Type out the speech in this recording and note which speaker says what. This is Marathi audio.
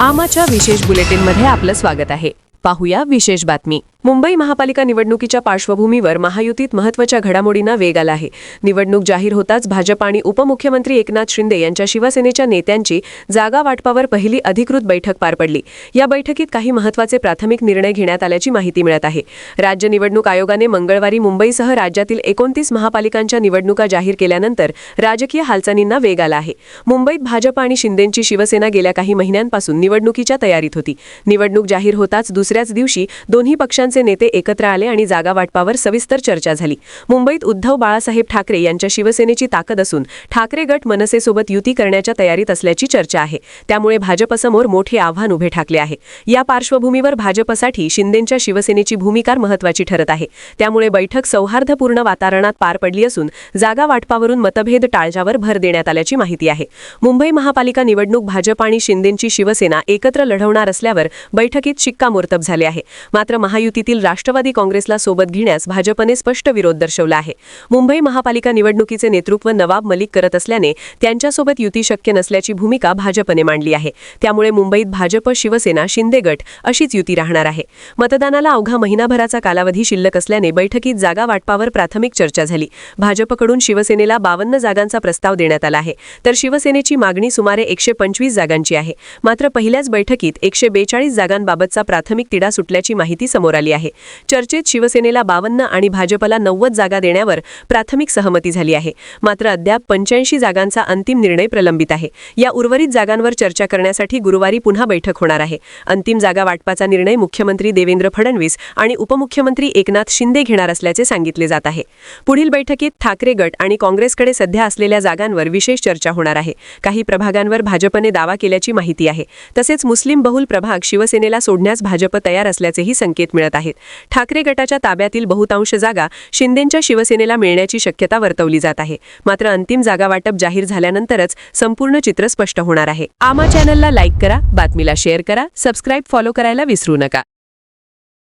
Speaker 1: आमाच्या विशेष बुलेटिनमध्ये आपलं स्वागत आहे. पाहूया विशेष बातमी. मुंबई महापालिका निवडणुकीच्या पार्श्वभूमीवर महायुतीत महत्त्वाच्या घडामोडींना वेग आला आहे. निवडणूक जाहीर होताच भाजप आणि उपमुख्यमंत्री एकनाथ शिंदे यांच्या शिवसेनेच्या नेत्यांची जागा वाटपावर पहिली अधिकृत बैठक पार पडली. या बैठकीत काही महत्त्वाचे प्राथमिक निर्णय घेण्यात आल्याची माहिती मिळत आहे. राज्य निवडणूक आयोगाने मंगळवारी मुंबईसह राज्यातील एकोणतीस महापालिकांच्या निवडणुका जाहीर केल्यानंतर राजकीय हालचालींना वेग आला आहे. मुंबईत भाजप आणि शिंदेंची शिवसेना गेल्या काही महिन्यांपासून निवडणुकीच्या तयारीत होती. निवडणूक जाहीर होताच दुसऱ्याच दिवशी दोन्ही पक्षांचे नेते एकत्र आले आणि जागा वाटपावर सविस्तर चर्चा झाली. मुंबईत उद्धव बाळासाहेब ठाकरे यांच्या शिवसेनेची ताकद असून ठाकरे गट मनसेसोबत युती करण्याच्या तयारीत असल्याची चर्चा आहे. त्यामुळे भाजपसमोर मोठे आव्हान उभे ठाकले आहे. या पार्श्वभूमीवर भाजपसाठी शिंदेंच्या शिवसेनेची भूमिका महत्वाची ठरत आहे. त्यामुळे बैठक सौहार्दपूर्ण वातावरणात पार पडली असून जागा वाटपावरून मतभेद टाळजावर भर देण्यात आल्याची माहिती आहे. मुंबई महापालिका निवडणूक भाजप आणि शिंदेंची शिवसेना एकत्र लढवणार असल्यावर बैठकीत शिक्कामोर्तब झाले आहे. मात्र मुंबईतील राष्ट्रवादी काँग्रेसला सोबत घेण्यास भाजपने स्पष्ट विरोध दर्शवला आहे. मुंबई महापालिका निवडणुकीचे नेतृत्व नवाब मलिक करत असल्याने त्यांच्यासोबत युती शक्य नसल्याची भूमिका भाजपने मांडली आहे. त्यामुळे मुंबईत भाजप शिवसेना शिंदे गट अशीच युती राहणार आहे. मतदानाला अवघा महिनाभराचा कालावधी शिल्लक असल्याने बैठकीत जागा वाटपावर प्राथमिक चर्चा झाली. भाजपकडून शिवसेनेला बावन्न जागांचा प्रस्ताव देण्यात आला आहे. तर शिवसेनेची मागणी सुमारे एकशे पंचवीस जागांची आहे. मात्र पहिल्याच बैठकीत एकशे बेचाळीस जागांबाबतचा प्राथमिक तिढा सुटल्याची माहिती समोर आली. आहे. चर्चेत शिवसेनेला बावन्न आणि भाजपला नव्वद जागा देण्यावर प्राथमिक सहमती झाली आहे. मात्र अद्याप पंच्याऐंशी जागांचा अंतिम निर्णय प्रलंबित आहे. या उर्वरित जागांवर चर्चा करण्यासाठी गुरुवारी पुन्हा बैठक होणार आहे. अंतिम जागा वाटपाचा निर्णय मुख्यमंत्री देवेंद्र फडणवीस आणि उपमुख्यमंत्री एकनाथ शिंदे घेणार असल्याचे सांगितले जात आहे. पुढील बैठकीत ठाकरे गट आणि काँग्रेसकडे सध्या असलेल्या जागांवर विशेष चर्चा होणार आहे. काही प्रभागांवर भाजपने दावा केल्याची माहिती आहे. तसेच मुस्लिम बहुल प्रभाग शिवसेनेला सोडण्यास भाजप तयार असल्याचेही संकेत मिळत आहेत. ठाकरे गटाच्या ताब्यातील बहुतांश जागा शिंदेंच्या शिवसेनेला मिळण्याची शक्यता वर्तवली जात आहे. मात्र अंतिम जागा वाटप जाहीर झाल्यानंतरच संपूर्ण चित्र स्पष्ट होणार आहे. आमा चॅनलला लाईक करा बातमीला शेअर करा सबस्क्राईब फॉलो करायला विसरू नका.